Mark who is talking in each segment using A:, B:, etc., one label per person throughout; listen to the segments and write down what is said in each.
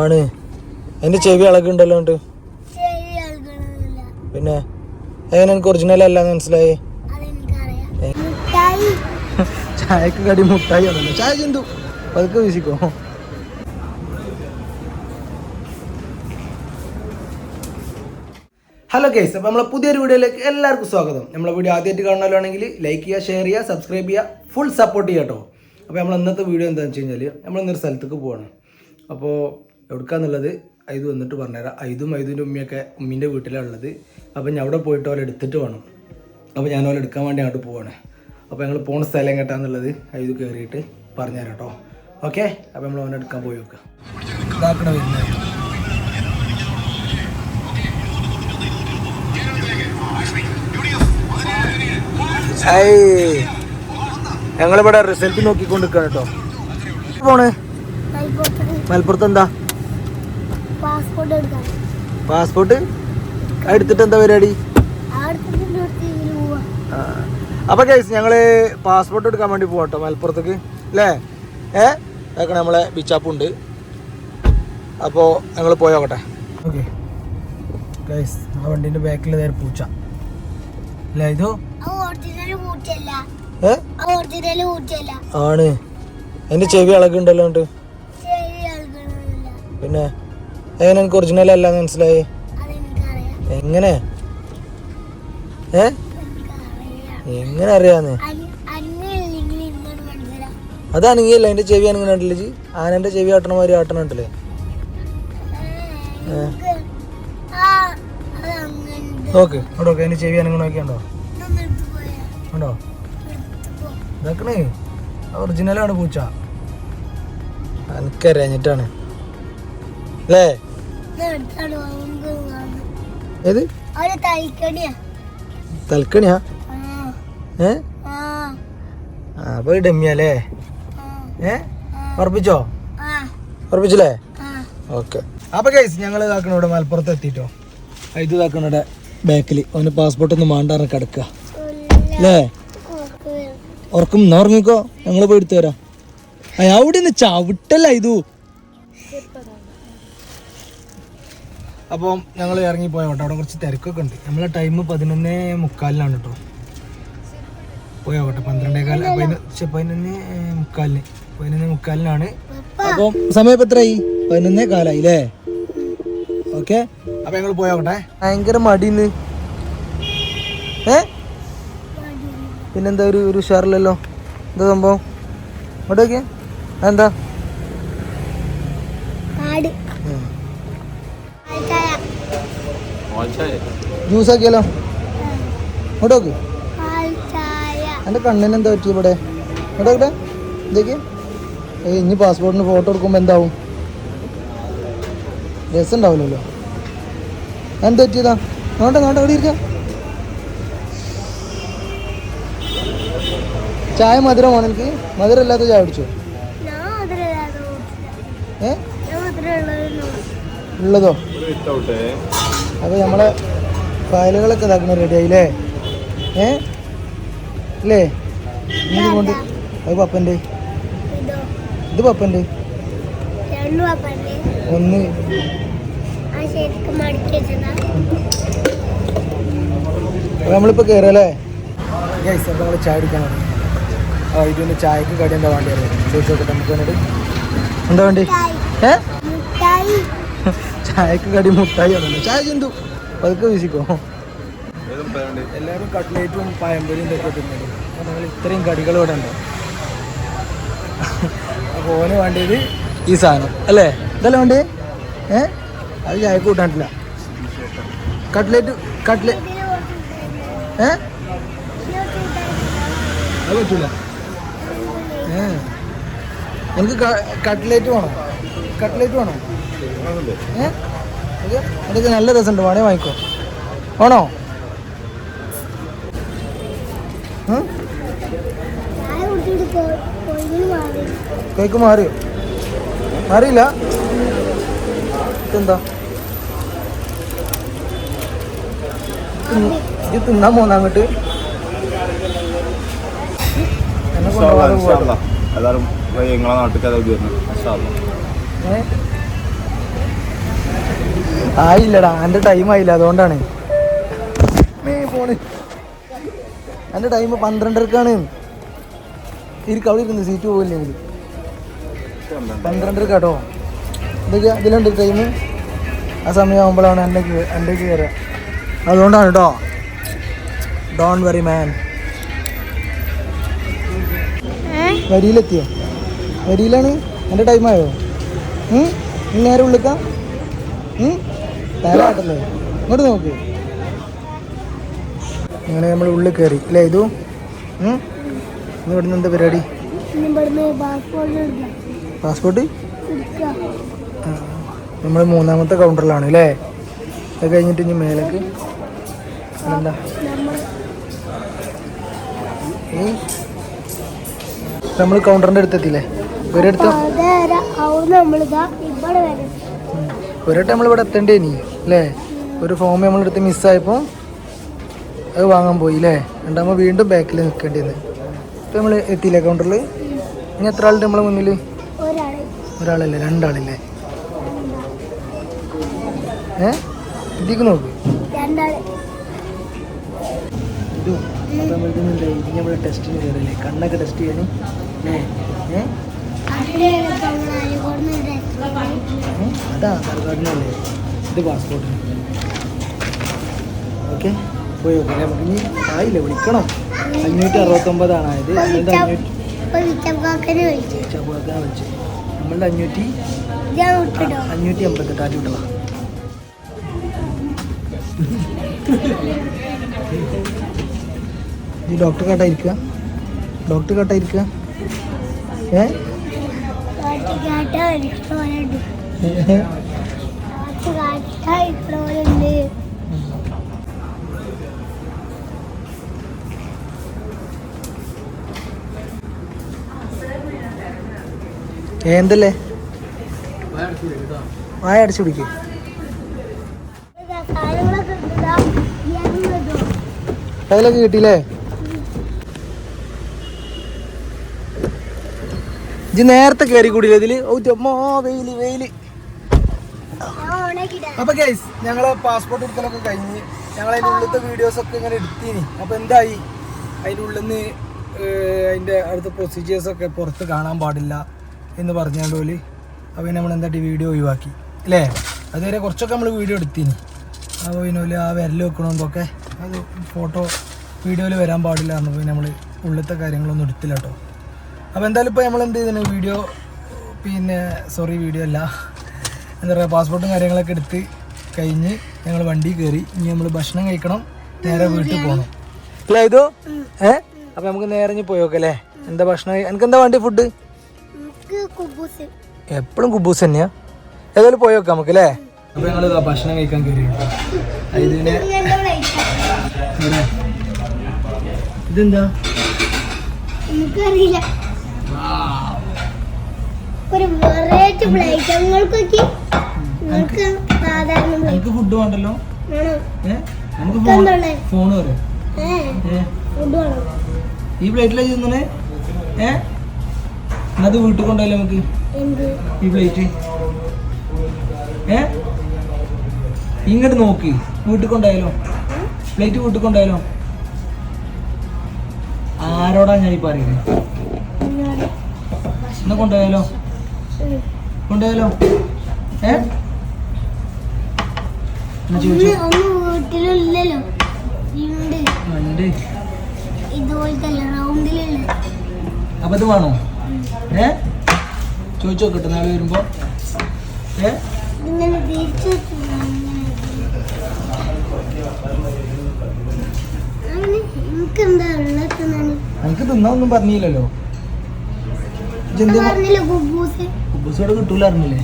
A: ആണ്. എന്റെ ചെവി
B: കേൾക്കണമെന്നില്ല
A: പിന്നെ എങ്ങനെ എനിക്ക് ഒറിജിനൽ അല്ലാന്ന് മനസ്സിലായി? ചായക്ക് കടി മുട്ടായി ആണല്ലോ ചായ ചിന്തു പതുക്കെ വീശിക്കോ. ഹലോ കേസ് അപ്പോൾ നമ്മളെ പുതിയൊരു വീഡിയോയിലേക്ക് എല്ലാവർക്കും സ്വാഗതം. നമ്മളെ വീഡിയോ ആദ്യമായിട്ട് കാണുന്നവരാണെങ്കിൽ ലൈക്ക് ചെയ്യുക ഷെയർ ചെയ്യുക സബ്സ്ക്രൈബ് ചെയ്യുക ഫുൾ സപ്പോർട്ട് ചെയ്യാം കേട്ടോ. അപ്പോൾ നമ്മൾ ഇന്നത്തെ വീഡിയോ എന്താണെന്ന് വെച്ച് കഴിഞ്ഞാൽ നമ്മൾ ഇന്നൊരു സ്ഥലത്തേക്ക് പോവാണ്. അപ്പോൾ എവിടുക്കാന്നുള്ളത് ഐതു വന്നിട്ട് പറഞ്ഞുതരാം. ഐതും ഐതിന്റെ ഉമ്മയൊക്കെ ഉമ്മീന്റെ വീട്ടിലാണ് ഉള്ളത് അപ്പോൾ ഞാൻ അവിടെ പോയിട്ട് അവളെ എടുത്തിട്ട് വേണം. അപ്പോൾ ഞാൻ അവളെ എടുക്കാൻ വേണ്ടി അങ്ങോട്ട് പോവാണ്. അപ്പോൾ ഞങ്ങൾ പോണ സ്ഥലം കേട്ടാന്നുള്ളത് ഐതു കയറിയിട്ട് പറഞ്ഞുതരാം കേട്ടോ. ഓക്കെ? അപ്പോൾ നമ്മൾ ഓനെ എടുക്കാൻ പോയി നോക്കാം. ഇതാക്കണ ഞങ്ങളിവിടെ റിസൾട്ട് നോക്കിക്കൊണ്ട് നിൽക്കുകയാണ് കേട്ടോ പോണ് മലപ്പുറത്ത് എന്താ?
B: പാസ്പോർട്ട്
A: എടുത്തിട്ട് എന്താ പരിപാടി. അപ്പൊ കേസ് ഞങ്ങൾ പാസ്പോർട്ട് എടുക്കാൻ വേണ്ടി പോകട്ടോ മലപ്പുറത്തേക്ക്. അല്ലേ ഏ? അതൊക്കെ നമ്മളെ ബിച്ചാപ്പുണ്ട്. അപ്പോ ഞങ്ങൾ പോയോക്കട്ടെ ഓക്കെ. ഗൈസ് ആ വണ്ടിന്റെ ബാക്കിൽ നേരെ പൂച്ച. അല്ലേ ഇതോ? ആണ്. എന്റെ ചെവി ഇളകുണ്ടല്ലോ എന്നിട്ട്
B: ചെവി കേൾക്കണമെന്നില്ല
A: പിന്നെ എങ്ങനെ എനിക്ക് ഒറിജിനൽ അല്ല മനസ്സിലായി? എങ്ങനെ? ഏ? എങ്ങനെ അറിയാന്ന്? അതാണെങ്കിൽ അല്ല എന്റെ ചെവി അനങ്ങനെ ഉണ്ടല്ലേ ജി? ആനന്റെ ചെവി ആട്ടണ മാതിരി ആട്ടണ
B: ആ അത് അങ്ങനെ
A: നോക്ക് അതിന്റെ ചെവി അനങ്ങനെ നോക്കിയുണ്ടോ ഉണ്ടോ ഇതാക്കണേ. ഒറിജിനലാണ് പൂച്ച. എനിക്കറിയാഞ്ഞിട്ടാണ് അല്ലേ ഏത്? തൽക്കണിയാ. ഏ? അപ്പൊ ഡമ്മിയല്ലേ ഏ? ഉറപ്പിച്ചോ? ഉറപ്പിച്ചില്ലേ? ഓക്കെ. അപ്പൊ കേസ് ഞങ്ങൾ ഇതാക്കണ ഇവിടെ മലപ്പുറത്ത് എത്തിട്ടോ. ഇത് ഇതാക്കണ ഇവിടെ ബാക്കിൽ അവന് പാസ്പോർട്ട് ഒന്ന് മാണ്ടാറ് കിടക്കുക അല്ലേ ഉറക്കും. എന്നാ ഉറങ്ങിക്കോ? ഞങ്ങൾ പോയി എടുത്തു തരാം. അവിടെ നിന്ന് ചവിട്ടല്ല ഇതു? അപ്പം ഞങ്ങൾ ഇറങ്ങി പോയ കേട്ടോ അവിടെ കുറച്ച് തിരക്കൊക്കെ ഉണ്ട്. നമ്മളെ ടൈം പതിനൊന്നേ മുക്കാലിനാണ് കേട്ടോ പോയോട്ടെ പന്ത്രണ്ടേ കാല പതിനൊന്ന് മുക്കാലിന്. പതിനൊന്നേ മുക്കാലിനാണ്. അപ്പം സമയം ഇപ്പം എത്രയായി പതിനൊന്നേ കാലായി അല്ലേ ഓക്കെ. അപ്പം ഞങ്ങൾ പോയോട്ടെ ഭയങ്കര മടിന്ന് ഏ? പിന്നെന്താ ഒരു ഒരു ഉഷാറില്ലല്ലോ? എന്താ സംഭവം? ഇങ്ങോട്ട് നോക്കിയാ എന്താ ജ്യൂസ് ആക്കിയാലോ ഇങ്ങോട്ട് നോക്ക് എന്റെ കണ്ണിന് എന്താ പറ്റി ഇവിടെ? ഇങ്ങോട്ട് നോക്കട്ടെ ഇതേക്ക്. ഏയ് ഇനി പാസ്പോർട്ടിന് ഫോട്ടോ എടുക്കുമ്പോൾ എന്താവും? രസം ഉണ്ടാവില്ലല്ലോ എന്താ പറ്റിയതാ? നോട്ടെ നോട്ടെ ഇവിടെ ഇരിക്കാം? ചായ മധുരമാണ് എനിക്ക്? മധുരം ഇല്ലാത്ത ചായ കുടിച്ചോ. ഏ. ഉള്ളതോ അപ്പോൾ നമ്മളെ ഫയലുകളൊക്കെ ഇതാക്കണം റെഡി ആയില്ലേ? ഏ? അല്ലേ ഇനി കൊണ്ട് അത് പപ്പന്റെ.
B: ഇതോ.
A: ഇത്
B: പപ്പന്റെ.
A: ഒന്ന്. നമ്മളിപ്പോൾ കയറല്ലേ ഗൈസ് അപ്പോൾ നമ്മൾ ചായ കുടിക്കാൻ ആ ഇതിന് ചായക്ക് കടി എന്താ വേണ്ടി അറിയാം ചോദിച്ചോട്ടെ നമുക്ക് വേണ്ടിയിട്ട് എന്താ വേണ്ടി ഏ? ചായക്ക് കടി മുട്ടായി ആണല്ലോ ചായ ചിന്തു പതുക്കെ വീശിക്കോ. എല്ലാവരും കട്ട്ലേറ്റും പഴംപൊരിയും ഇതൊക്കെ തിന്നത് നിങ്ങൾ ഇത്രയും കടികൾ ഇവിടെ ഉണ്ട്. അപ്പോൾ ഓന് വേണ്ടത് ഈ സാധനം. അല്ലേ? ഇതല്ലേ വേണ്ടേ? ഏ? അത് ചായക്ക് കൂട്ടാണ്ടില്ല കട്ട്ലേറ്റ് കട്ട്ലേ ഏ? അത് പറ്റൂല. ഏ? എനിക്ക് കട്ട്ലേറ്റ് വേണം. കട്ട്ലേറ്റ് വേണോ. ഏ? ഇത് അതൊക്കെ നല്ല രസമുണ്ട്. വേണേ വാങ്ങിക്കോ.
B: ആണോ?
A: കേക്ക് മാറിയോ മാറിയില്ല? ഇതെന്താ? ഇത് തിന്നാൻ പോന്ന അങ്ങോട്ട്.
C: എല്ലാവരും നിങ്ങളെ നാട്ടിൽ കഥ
A: ഏ? ആയില്ലടാ എന്റെ ടൈം ആയില്ല അതുകൊണ്ടാണ്. പോണ് എന്റെ ടൈം പന്ത്രണ്ടരക്കാണ്. ഇരിക്കും അവിടെ ഇരുന്ന് സീറ്റ് പോകില്ലേ പന്ത്രണ്ടരക്ക് കേട്ടോ ഇതൊക്കെ ഇതിലുണ്ട് ടൈം ആ സമയമാകുമ്പോഴാണ് എന്റെ എന്റെ കയറുക അതുകൊണ്ടാണ് കേട്ടോ ഡോൺ വെറി മാൻ വരിയിലെത്തിയോ? വരിയിലാണ്? എന്റെ ടൈമായോ നേരെ ഉള്ളിക്കാം? തരാട്ടല്ലേ ഇങ്ങോട്ട് നോക്ക്. അങ്ങനെ നമ്മൾ ഉള്ളിൽ കയറി. അല്ലേ ഇതു? ഇവിടുന്ന് എന്താ പരിപാടി?
B: പാസ്പോർട്ട്?
A: നമ്മൾ മൂന്നാമത്തെ കൗണ്ടറിലാണ് അല്ലേ അത് കഴിഞ്ഞിട്ട് ഇനി മേലേക്ക്.
B: നമ്മൾ
A: കൗണ്ടറിന്റെ അടുത്തെത്തിയില്ലേ? ഒരിടത്ത്
B: ഇവിടെ
A: നമ്മളിവിടെ എത്തേണ്ടേ ഇനി? അല്ലേ ഒരു ഫോം നമ്മളെടുത്ത് മിസ്സായപ്പോൾ അത് വാങ്ങാൻ പോയി അല്ലേ രണ്ടാകുമ്പോൾ വീണ്ടും ബാക്കിൽ നിൽക്കേണ്ടി വന്ന്. ഇപ്പം നമ്മൾ എത്തിയില്ലേ കൗണ്ടറിൽ ഇനി എത്ര ആളുണ്ട് നമ്മളെ മുന്നിൽ
B: ഒരാളെ.
A: ഒരാളല്ലേ രണ്ടാളില്ലേ? ഏ? ഇതിക്ക് നോക്ക്. ടെസ്റ്റ് ചെയ്യാറില്ലേ കണ്ണൊക്കെ ടെസ്റ്റ് ചെയ്യാൻ ഏ? ഏ
B: അതിലാണ് നമ്മൾ അരികൊടുന്ന്
A: ഏ? അതാ. ആധാർ കാർഡിനല്ലേ ഇത് പാസ്പോർട്ടിന് ഓക്കെ പോയി നോക്കാം നമുക്ക് ഇനി ആയില്ല? വിളിക്കണം. അഞ്ഞൂറ്റി അറുപത്തൊമ്പതാണ് ആയത് നമ്മളുടെ അഞ്ഞൂറ്റി
B: വിളിച്ചു.
A: നമ്മളുടെ അഞ്ഞൂറ്റി അഞ്ഞൂറ്റി അമ്പത്തെട്ട് ആറ്റി വിട്ടതാ. ഈ ഡോക്ടർ കട്ടായിരിക്കുക ഡോക്ടർ കട്ടായിരിക്കുക ഏ? എന്തല്ലേ? വായ അടിച്ചു പിടിക്കേ. അതിലൊക്കെ കിട്ടിയില്ലേ? ഇജ്ജ് നേരത്തെ കയറി കൂടി ഇതിൽ?
B: വെയിൽ വെയിൽ.
A: അപ്പൊ ഗൈസ് ഞങ്ങളെ പാസ്പോർട്ട് എടുക്കലൊക്കെ കഴിഞ്ഞ് ഞങ്ങൾ അതിന്റെ ഉള്ളിലത്തെ വീഡിയോസ് ഒക്കെ ഇങ്ങനെ എടുത്തീനി. അപ്പൊ എന്തായി? അതിന്റെ ഉള്ളിൽ നിന്ന് അതിന്റെ അടുത്ത പ്രൊസീജിയേഴ്സ് ഒക്കെ പുറത്ത് കാണാൻ പാടില്ല എന്ന് പറഞ്ഞാണ്ട് പോലെ അപ്പോൾ നമ്മൾ എന്താട്ടി വീഡിയോ ഒഴിവാക്കി. അല്ലേ? അതുവരെ കുറച്ചൊക്കെ നമ്മൾ വീഡിയോ എടുത്തീനി. അപ്പോൾ പിന്നെ ആ വിരൽ വെക്കണമെന്നൊക്കെ അത് ഫോട്ടോ വീഡിയോയിൽ വരാൻ പാടില്ല എന്നപ്പോൾ നമ്മൾ ഉള്ളിലത്തെ കാര്യങ്ങളൊന്നും എടുത്തില്ല കേട്ടോ അപ്പോൾ എന്തായാലും ഇപ്പോൾ നമ്മൾ എന്ത് ചെയ്തിന്? വീഡിയോ പിന്നെ സോറി വീഡിയോ അല്ല. എന്താ പറയുക പാസ്പോർട്ടും കാര്യങ്ങളൊക്കെ എടുത്ത് കഴിഞ്ഞ് ഞങ്ങൾ വണ്ടി കയറി. ഇനി നമ്മൾ ഭക്ഷണം കഴിക്കണം. നേരെ വീട്ടിൽ പോകണം അല്ലേ ഇതോ? ഏ? അപ്പം നമുക്ക് നേരെ ഇനി പോയോക്കല്ലേ എന്താ ഭക്ഷണം എനിക്ക് എന്താ വണ്ടി ഫുഡ് എപ്പോഴും കുബൂസ്. തന്നെയാ? ഏതായാലും പോയോക്കാം നമുക്ക് അല്ലേ? അപ്പം ഞങ്ങൾ ഭക്ഷണം കഴിക്കാൻ കയറി. ഇതെന്താ?
B: എനിക്കറിയില്ല. ഒരു വെറൈറ്റി പ്ലേറ്റ് നിങ്ങൾക്ക് സാധാരണ
A: എനിക്ക് ഫുഡ് വേണ്ടല്ലോ? നമുക്ക് ഫോൺ വരെ. ഈ പ്ലേറ്റിലാ ചെയ്യുന്നേ? ഏ? എന്നത് വീട്ടിൽ കൊണ്ടുപോയല്ലോ നമുക്ക്? ഈ പ്ലേറ്റ് ഏ? ഇങ്ങോട്ട് നോക്കി. വീട്ടിൽ കൊണ്ടായാലോ പ്ലേറ്റ് വീട്ടിൽ കൊണ്ടായാലോ ആരോടാ ഞാൻ ഈ പറയുന്നത് എന്നാ കൊണ്ടുപോയാലോ. കൊണ്ടുപോയാലോ? ഏ?
B: ഒന്ന് ഒന്ന്
A: അപ്പൊ ഇത് വേണോ? ഏ? ചോദിച്ചോ കിട്ടും നാളെ വരുമ്പോ. ഏ? എനിക്ക് തിന്നാ പറഞ്ഞില്ലല്ലോ. ഇജ്ജെന്ത്
B: പറഞ്ഞില്ല കുബൂസ്
A: കുബൂസോട് കിട്ടൂല അറിഞ്ഞില്ലേ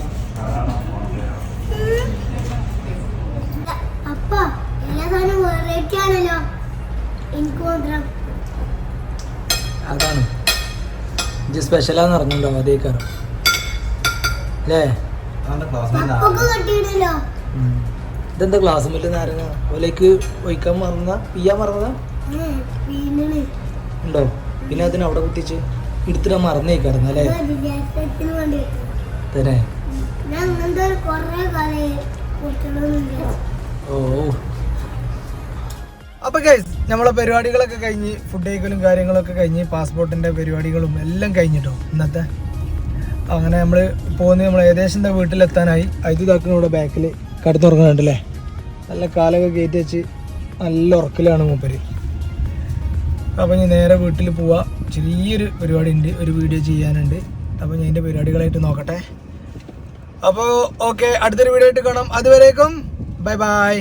B: അപ്പ എല്ലാ സാധനം വെറൈറ്റി ആണല്ലോ എനിക്ക് മാത്രം.
A: അതാണ്. ഇജ്ജ് സ്പെഷ്യലാന്ന് അറിഞ്ഞല്ലോ അല്ലേ
B: അപ്പൊക്കെ കട്ടിയിടല്ലോ
A: ഉം. ഇതെന്താ ക്ലാസ് മുല്ല നാരങ്ങ ഓലേക്ക് ഒഴിക്കാൻ മറന്ന പിയ്യാൻ മറന്നതാ? ഉണ്ടോ? പിന്നെ അതിന് അവിടെ കുത്തിച്ച് എടുത്തിട്ട് മറന്നേക്കായിരുന്നു അല്ലേ?
B: വേണ്ടി.
A: തന്നെ
B: ഞാൻ അങ്ങനത്തെ കുറേ കാലം കുട്ടികളൊന്നുമില്ല.
A: ഓ. അപ്പൊ ഗൈസ് നമ്മളെ പരിപാടികളൊക്കെ കഴിഞ്ഞ് ഫുഡ് കഴിക്കലും കാര്യങ്ങളൊക്കെ കഴിഞ്ഞ് പാസ്പോർട്ടിന്റെ പരിപാടികളും എല്ലാം കഴിഞ്ഞിട്ടോ ഇന്നത്തെ? അങ്ങനെ നമ്മൾ പോകുന്നത് നമ്മൾ ഏകദേശം എന്താ വീട്ടിലെത്താനായി. ഐതി ഇതാക്കുന്ന ഇവിടെ ബാക്കിൽ കടത്തുറങ്ങുന്നുണ്ടല്ലേ നല്ല കാലൊക്കെ കയറ്റി വെച്ച് നല്ല ഉറക്കിലാണ് മൂപ്പര്. അപ്പോൾ ഞാൻ നേരെ വീട്ടിൽ പോവാ. ചെറിയൊരു പരിപാടി ഉണ്ട് ഒരു വീഡിയോ ചെയ്യാനുണ്ട്. അപ്പോൾ ഞാൻ എന്റെ പരിപാടികളായിട്ട് നോക്കട്ടെ. അപ്പോൾ ഓക്കെ അടുത്തൊരു വീഡിയോ ആയിട്ട് കാണാം. അതുവരേക്കും ബൈ ബൈ